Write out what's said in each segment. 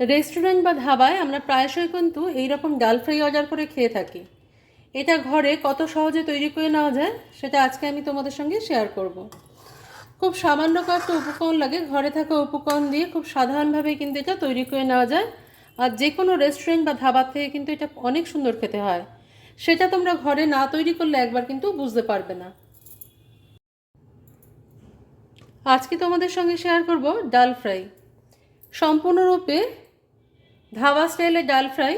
Restaurant বা ধাবায় আমরা প্রায়শই কিন্তু এইরকম ডাল ফ্রাই অর্ডার করে খেয়ে থাকি। এটা ঘরে কত সহজে তৈরি করে নেওয়া যায়, সেটা আজকে আমি তোমাদের সঙ্গে শেয়ার করব। খুব সামান্য কয়েকটা উপকরণ লাগে, ঘরে থাকা উপকরণ দিয়ে খুব সাধারণভাবে কিন্তু এটা তৈরি করে নেওয়া যায়। আর যে কোনো রেস্টুরেন্ট বা ধাবার থেকে কিন্তু এটা অনেক সুন্দর খেতে হয়। সেটা তোমরা ঘরে না তৈরি করলে একবার কিন্তু বুঝতে পারবে না। আজকে তোমাদের সঙ্গে শেয়ার করব ডাল ফ্রাই। সম্পূর্ণরূপে ধাবা স্টাইলের ডাল ফ্রাই।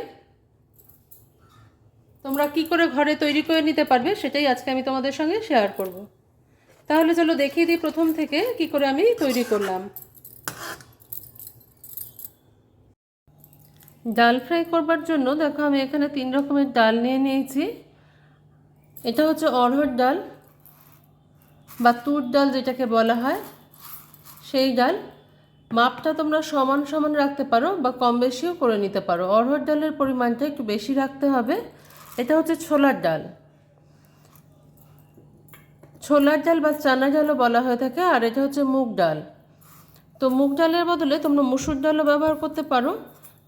তোমরা কি করে ঘরে তৈরি করে নিতে পারবে সেটাই আজকে আমি তোমাদের সঙ্গে শেয়ার করব। তাহলে চলো দেখিয়ে দিই প্রথম থেকে কি করে আমি তৈরি করলাম। ডাল ফ্রাই করবার জন্য দেখো আমি এখানে তিন রকমের ডাল নিয়ে নিয়েছি। এটা হচ্ছে অড়হর ডাল বা তুর ডাল যেটাকে বলা হয়, সেই ডাল মাপটা তোমরা সমান সমান রাখতে পারো বা কম বেশিও করে নিতে পারো। অড়হর ডালের পরিমাণটা একটু বেশি রাখতে হবে। এটা হচ্ছে ছোলার ডাল। ছোলার ডাল বা চানা ডালও বলা হয়ে থাকে, আর এটা হচ্ছে মুগ ডাল। তো মুগ ডালের বদলে তোমরা মুসুর ডালও ব্যবহার করতে পারো,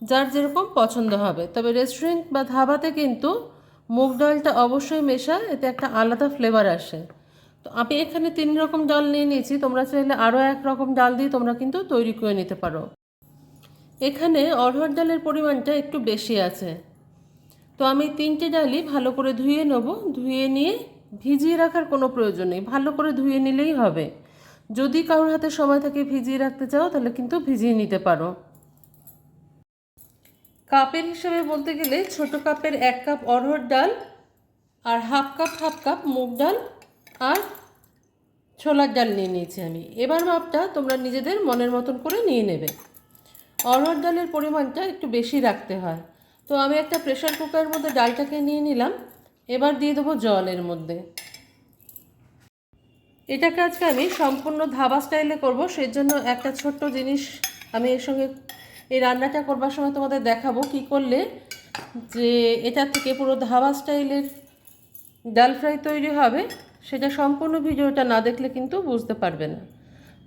যার যেরকম পছন্দ হবে। তবে রেস্টুরেন্ট বা ধাবাতে কিন্তু মুগ ডালটা অবশ্যই মেশা এতে একটা আলাদা ফ্লেভার আসে। তো আমি এখানে তিন রকম ডাল নিয়ে নিয়েছি। তোমরা চাইলে আরও এক রকম ডাল দিয়ে তোমরা কিন্তু তৈরি করে নিতে পারো। এখানে অড়হর ডালের পরিমাণটা একটু বেশি আছে। তো আমি তিনটে ডালই ভালো করে ধুয়ে নেব। ধুয়ে নিয়ে ভিজিয়ে রাখার কোনো প্রয়োজন নেই। ভালো করে ধুয়ে নিলেই হবে। যদি কারোর হাতে সময় থাকে ভিজিয়ে রাখতে চাও, তাহলে কিন্তু ভিজিয়ে নিতে পারো। কাপের হিসেবে বলতে গেলে ছোট কাপের এক কাপ অড়হর ডাল আর হাফ কাপ হাফ কাপ মুগ ডাল আর ছোলার ডাল নিয়ে নিয়েছি আমি। এবার মাপটা তোমরা নিজেদের মনের মতন করে নিয়ে নেবে। অড়হর ডালের পরিমাণটা একটু বেশি রাখতে হয়। তো আমি একটা প্রেশার কুকারের মধ্যে ডালটাকে নিয়ে নিলাম। এবার দিয়ে দেবো জলের মধ্যে। এটাকে আজকে আমি সম্পূর্ণ ধাবা স্টাইলে করব। সেই জন্য একটা ছোট্ট জিনিস আমি এর সঙ্গে এই রান্নাটা করবার সময় তোমাদের দেখাবো কি করলে। যে এটা থেকে পুরো ধাবা স্টাইলের ডাল ফ্রাই তৈরি হবে। সেটা সম্পূর্ণ ভিডিওটা না দেখলে কিন্তু বুঝতে পারবে না।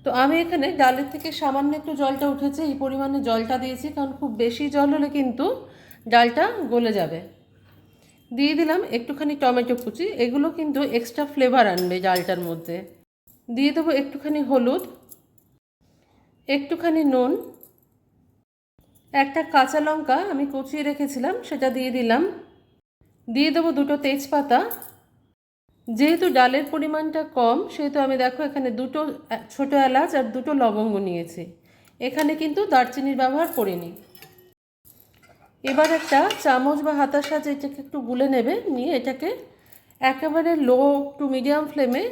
তো আমি এখানে ডালের থেকে সামান্য একটু জলটা উঠেছে, এই পরিমাণে জলটা দিয়েছি, কারণ খুব বেশি জল হলে কিন্তু ডালটা গলে যাবে। দিয়ে দিলাম একটুখানি টমেটো কুচি, এগুলো কিন্তু এক্সট্রা ফ্লেভার আনবে ডালটার মধ্যে। দিয়ে দেবো একটুখানি হলুদ, একটুখানি নুন, একটা কাঁচা লঙ্কা আমি কুচিয়ে রেখেছিলাম, সেটা দিয়ে দিলাম। দিয়ে দেবো দুটো তেজপাতা যেহেতু ডালের পরিমাণটা কম, সেহেতু আমি দেখো এখানে দুটো ছোটো এলাচ আর দুটো লবঙ্গ নিয়েছি। এখানে কিন্তু দারচিনির ব্যবহার করিনি। এবার একটা চামচ বা হাতার সাহায্যে এটাকে একটু গুলে নেবে, নিয়ে এটাকে একেবারে লো টু মিডিয়াম ফ্লেমে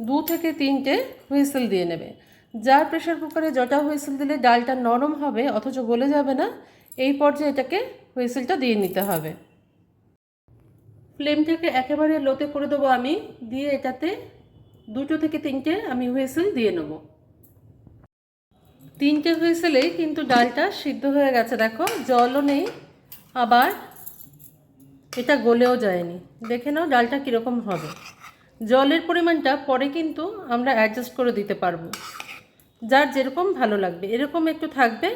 দু থেকে তিনটে হুইসেল দিয়ে নেবে। যার প্রেশার কুকারে জটা হুইসেল দিলে ডালটা নরম হবে, অথচ গলে যাবে না, এই পর্যায়ে এটাকে হুইসেলটা দিয়ে নিতে হবে। ফ্লেমটাকে একেবারে লোতে করে দেবো আমি। দিয়ে এটাতে দুটো থেকে তিনটে আমি হুইসেল দিয়ে নেব। তিনটে হুইসেলেই কিন্তু ডালটা সিদ্ধ হয়ে গেছে, দেখো। জলও নেই, আবার এটা গলেও যায়নি। দেখে নাও ডালটা কীরকম হবে। জলের পরিমাণটা পরে কিন্তু আমরা অ্যাডজাস্ট করে দিতে পারব। যার যেরকম ভালো লাগবে, এরকম একটু থাকবে,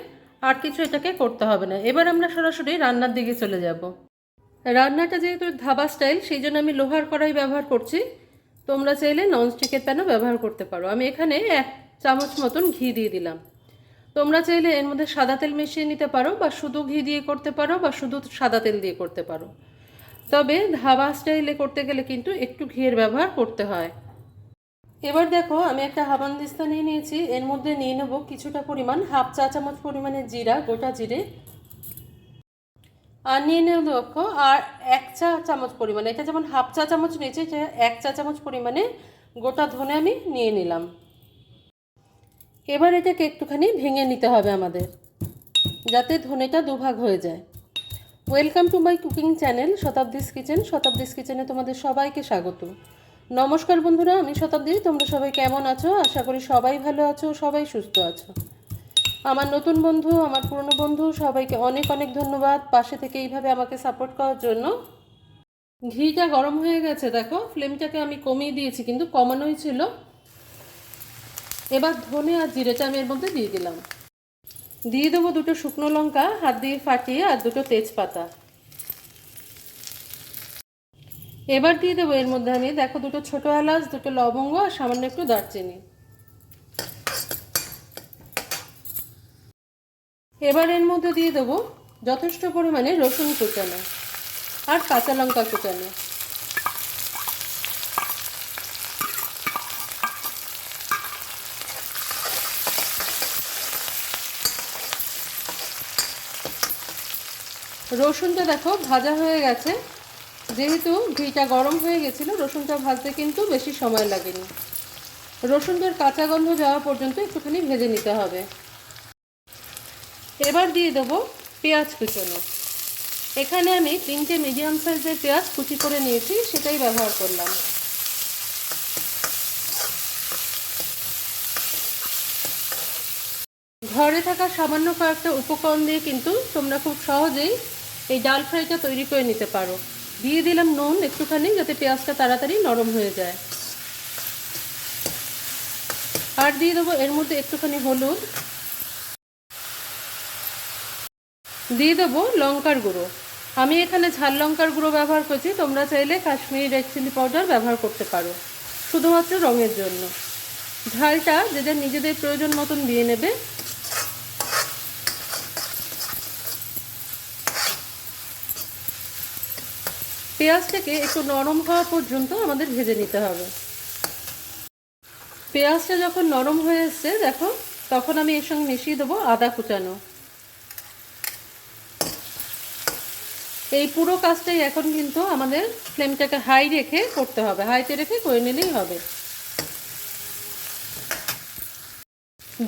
আর কিছু এটাকে করতে হবে না। এবার আমরা সরাসরি রান্নার দিকে চলে যাব। রান্নাটা যেহেতু ধাবা স্টাইল সেই জন্য আমি লোহার কড়াই ব্যবহার করছি। তোমরা চাইলে ননস্টিকের প্যানও ব্যবহার করতে পারো। আমি এখানে এক চামচ মতন ঘি দিয়ে দিলাম। তোমরা চাইলে এর মধ্যে সাদা তেল মিশিয়ে নিতে পারো বা শুধু ঘি দিয়ে করতে পারো বা শুধু সাদা তেল দিয়ে করতে পারো। তবে ধাবা স্টাইলে করতে গেলে কিন্তু একটু ঘিয়ের ব্যবহার করতে হয়। এবার দেখো, আমি একটা হাবানদিস্তা নিয়ে নিয়েছি। এর মধ্যে নিয়ে নেব কিছুটা পরিমাণ, হাফ চা চামচ পরিমাণে জিরা, গোটা জিরে আর নিয়ে নেব আর এক চা চামচ পরিমাণে, এটা যেমন হাফ চা চামচ নিয়েছি, এটা এক চা চামচ পরিমাণে গোটা ধনে আমি নিয়ে নিলাম। এবার এটাকে একটুখানি ভেঙে নিতে হবে আমাদের, যাতে ধনেটা দুভাগ হয়ে যায়। Welcome to my cooking channel Shatabdi's kitchen Shatabdi's কিচেনে তোমাদের সবাইকে স্বাগত। নমস্কার বন্ধুরা, আমি শতাব্দী, তোমরা সবাই কেমন আছো? আশা করি সবাই ভালো আছো, সবাই সুস্থ আছো। আমার নতুন বন্ধু, আমার পুরনো বন্ধু, সবাইকে অনেক অনেক ধন্যবাদ পাশে থেকে এইভাবে আমাকে সাপোর্ট করার জন্য। ঘিটা গরম হয়ে গেছে, দেখো ফ্লেমটাকে আমি কমিয়ে দিয়েছি, কিন্তু কমানোই ছিল। এবার ধনে আর জিরেটা আমি এর মধ্যে দিয়ে দিলাম। দিয়ে দেবো দুটো শুকনো লঙ্কা, হাত দিয়ে ফাটিয়ে আর দুটো তেজপাতা। এবার দিয়ে দেবো এর মধ্যে আমি, দেখো, দুটো ছোটো এলাচ, দুটো লবঙ্গ আর সামান্য একটু দারচিনি। এবার এর মধ্যে দিয়ে দেবো যথেষ্ট পরিমাণে রসুন কুচানো আর কাঁচা লঙ্কা কুচানো। রসুনটা দেখো ভাজা হয়ে গেছে। যেহেতু ঘিটা গরম হয়ে গেছিল, রসুনটা ভাজতে কিন্তু বেশি সময় লাগেনি। রসুনটার কাঁচা গন্ধ যাওয়া পর্যন্ত একটুখানি ভেজে নিতে হবে। এবার দিয়ে দেবো পেঁয়াজ কুচনো। এখানে আমি তিনটে মিডিয়াম সাইজের পেঁয়াজ কুচি করে নিয়েছি, সেটাই ব্যবহার করলাম। ঘরে থাকা সামান্য কয়েকটা উপকরণ দিয়ে কিন্তু তোমরা খুব সহজেই এই ডাল ফ্রাইটা তৈরি করে নিতে পারো। দিয়ে দিলাম নুন একটুখানি যাতে পেঁয়াজটা তাড়াতাড়ি নরম হয়ে যায়। আর দিয়ে দেবো এর মধ্যে একটুখানি হলুদ। দিয়ে দেবো লঙ্কার গুঁড়ো। আমি এখানে ঝাল লঙ্কার গুঁড়ো ব্যবহার করছি, তোমরা চাইলে কাশ্মীরি রেড চিলি পাউডার ব্যবহার করতে পারো, শুধুমাত্র রঙের জন্য। ঝালটা যেটা নিজেদের প্রয়োজন মতন দিয়ে নেবে। পেঁয়াজটাকে একটু নরম হওয়া পর্যন্ত আমাদের ভেজে নিতে হবে। পেঁয়াজটা যখন নরম হয়ে এসছে, দেখো, তখন আমি এর সঙ্গে মিশিয়ে দেবো আদা কুচানো। এই পুরো কাজটাই এখন কিন্তু আমাদের ফ্লেমটাকে হাই রেখে করতে হবে। হাইতে রেখে করে নিলেই হবে।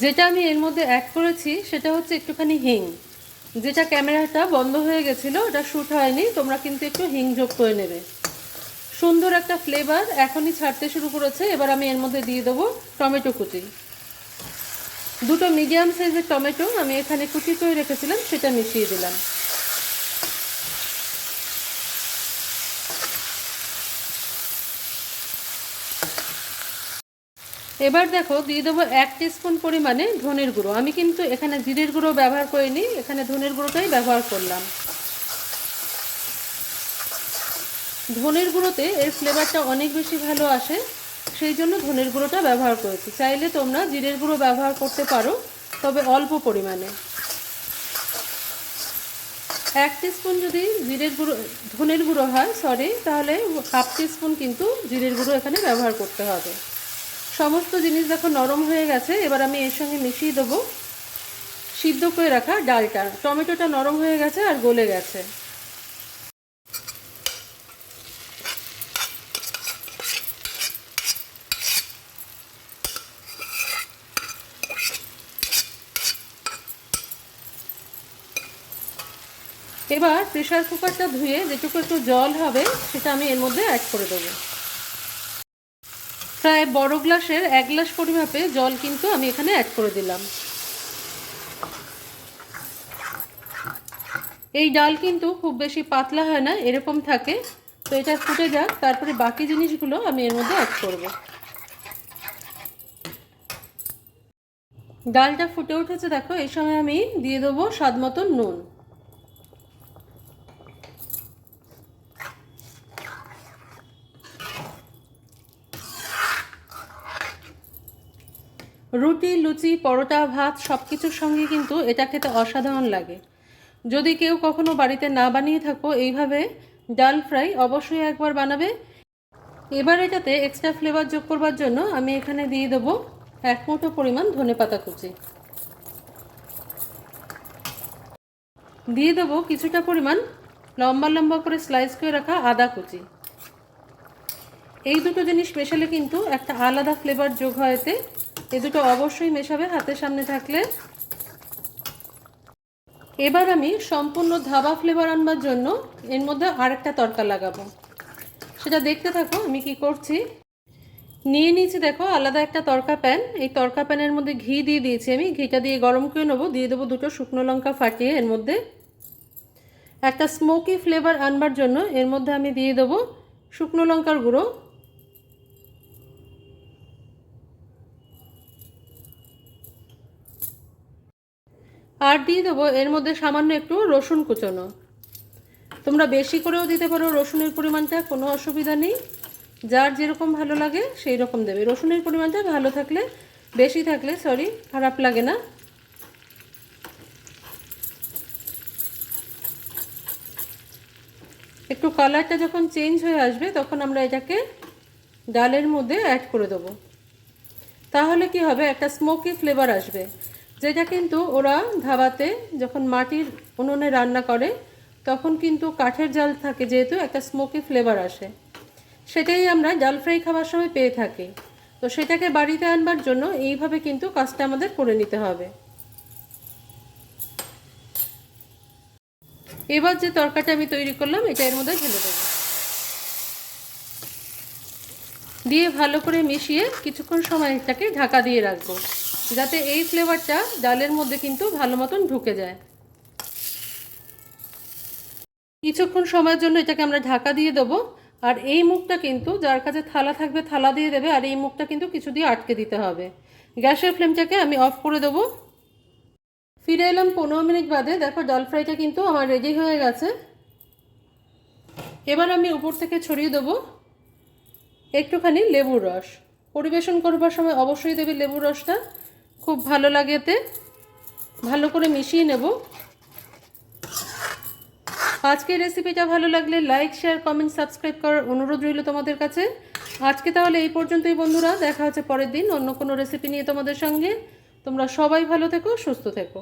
যেটা আমি এর মধ্যে অ্যাড করেছি, সেটা হচ্ছে একটুখানি হিং যেটা ক্যামেরাটা বন্ধ হয়ে গেছিল, ওটা শ্যুট হয়নি, তোমরা কিন্তু একটু হিং যোগ করে নেবে। সুন্দর একটা ফ্লেভার এখনই ছাড়তে শুরু করেছে। এবার আমি এর মধ্যে দিয়ে দেবো টমেটো কুচি। দুটো মিডিয়াম সাইজের টমেটো আমি এখানে কুচি করে রেখেছিলাম, সেটা মিশিয়ে দিলাম। এবার দেখো দিয়ে দেবো এক স্পুন পরিমাণে ধনের গুঁড়ো। আমি কিন্তু এখানে জিরের গুঁড়ো ব্যবহার করিনি, এখানে ধনের গুঁড়োটাই ব্যবহার করলাম। ধনের গুঁড়োতে এর ফ্লেভারটা অনেক বেশি ভালো আসে, সেই জন্য ধনের গুঁড়োটা ব্যবহার করেছি। চাইলে তোমরা জিরের গুঁড়ো ব্যবহার করতে পারো, তবে অল্প পরিমাণে। এক স্পুন যদি জিরের গুঁড়ো, ধনের গুঁড়ো হয় সরি তাহলে হাফ স্পুন কিন্তু জিরের গুঁড়ো এখানে ব্যবহার করতে হবে। সমস্ত জিনিস দেখো নরম হয়ে গেছে, এবার আমি এর সঙ্গে মিশিয়ে দেবো সিদ্ধ করে রাখা ডালটা। টমেটোটা নরম হয়ে গেছে আর গলে গেছে। এবার প্রেশার কুকারটা ধুয়ে যেটুকু একটু জল হবে, সেটা আমি এর মধ্যে অ্যাড করে দেবো। প্রায় বড় গ্লাসের এক গ্লাস পরিমাপে জল কিন্তু আমি এখানে অ্যাড করে দিলাম। এই ডাল কিন্তু খুব বেশি পাতলা হয় না, এরকম থাকে। তো এটা ফুটে যাক, তারপরে বাকি জিনিসগুলো আমি এর মধ্যে অ্যাড করব। ডালটা ফুটে উঠেছে, দেখো, এই সময় আমি দিয়ে দেবো স্বাদ মতন নুন। রুটি, লুচি, পরোটা, ভাত সব কিছুর সঙ্গে কিন্তু এটা খেতে অসাধারণ লাগে। যদি কেউ কখনো বাড়িতে না বানিয়ে থাকো, এইভাবে ডাল ফ্রাই অবশ্যই একবার বানাবে। এবার এটাতে এক্সট্রা ফ্লেভার যোগ করবার জন্য আমি এখানে দিয়ে দেবো এক মুঠো পরিমাণ ধনে পাতা কুচি। দিয়ে দেবো কিছুটা পরিমাণ লম্বা লম্বা করে স্লাইস করে রাখা আদা কুচি। এই দুটো জিনিস মেশালে কিন্তু একটা আলাদা ফ্লেভার যোগ হয় এতে এ দুটো অবশ্যই মেশাবে হাতের সামনে থাকলে। এবার আমি সম্পূর্ণ ধাবা ফ্লেভার আনবার জন্য এর মধ্যে আরেকটা তরকা লাগাবো। সেটা দেখতে থাকো, আমি কি করছি? নিয়ে নিয়েছি, দেখো, আলাদা একটা তরকা প্যান এই তরকা প্যানের মধ্যে ঘি দিয়ে দিয়েছি আমি। ঘিটা দিয়ে গরম করে নেব, দিয়ে দেবো দুটো শুকনো লঙ্কা ফাটিয়ে এর মধ্যে। একটা স্মোকি ফ্লেভার আনবার জন্য এর মধ্যে আমি দিয়ে দেবো শুকনো লঙ্কার গুঁড়ো। আর দিয়ে দেবো, এর মধ্যে সামান্য একটু রসুন কুচোনো। তোমরা বেশি করেও দিতে পারো, রসুনের পরিমাণটা কোনো অসুবিধা নেই। যার যেরকম ভালো লাগে সেই রকম দেবে। রসুনের পরিমাণটা ভালো থাকলে, বেশি থাকলে সরি খারাপ লাগে না। একটু কালারটা যখন চেঞ্জ হয়ে আসবে, তখন আমরা এটাকে ডালের মধ্যে অ্যাড করে দেবো। তাহলে কি হবে? একটা স্মোকি ফ্লেভার আসবে। যেটা কিন্তু ওরা ধাবাতে যখন মাটির উনুনে রান্না করে, তখন কিন্তু কাঠের জাল থাকে যেহেতু একটা স্মোকি ফ্লেভার আসে। সেটাই আমরা ডাল ফ্রাই খাওয়ার সময় পেয়ে থাকি। তো সেটাকে বাড়িতে আনবার জন্য এইভাবে কিন্তু কাজটা আমাদের করে নিতে হবে। এবার যে তরকাটা আমি তৈরি করলাম, এটা এর মধ্যে ঢেলে দেবো। দিয়ে ভালো করে মিশিয়ে কিছুক্ষণ সময় এটাকে ঢাকা দিয়ে রাখব। যাতে এই ফ্লেভারটা ডালের মধ্যে কিন্তু ভালো মতন ঢুকে যায়। কিছুক্ষণ সময়ের জন্য এটাকে আমরা ঢাকা দিয়ে দেবো, আর এই মুখটা কিন্তু যার কাছে থালা থাকবে থালা দিয়ে দেবে, আর এই মুখটা কিন্তু কিছু দিয়ে আটকে দিতে হবে। গ্যাসের ফ্লেমটাকে আমি অফ করে দেবো। ফিরে এলাম পনেরো মিনিট বাদে। দেখো, ডাল ফ্রাইটা কিন্তু আমার রেডি হয়ে গেছে। এবার আমি উপর থেকে ছড়িয়ে দেবো একটুখানি লেবুর রস। পরিবেশন করবার সময় অবশ্যই দেবে লেবুর রসটা। খুব ভালো লাগে এতে। ভালো করে মিশিয়ে নেব। আজকের রেসিপিটা ভালো লাগলে লাইক শেয়ার কমেন্ট সাবস্ক্রাইব করার অনুরোধ রইল তোমাদের কাছে। আজকে তাহলে এই পর্যন্তই বন্ধুরা, দেখা হচ্ছে পরের দিন অন্য কোনো রেসিপি নিয়ে তোমাদের সঙ্গে। তোমরা সবাই ভালো থেকো, সুস্থ থেকো।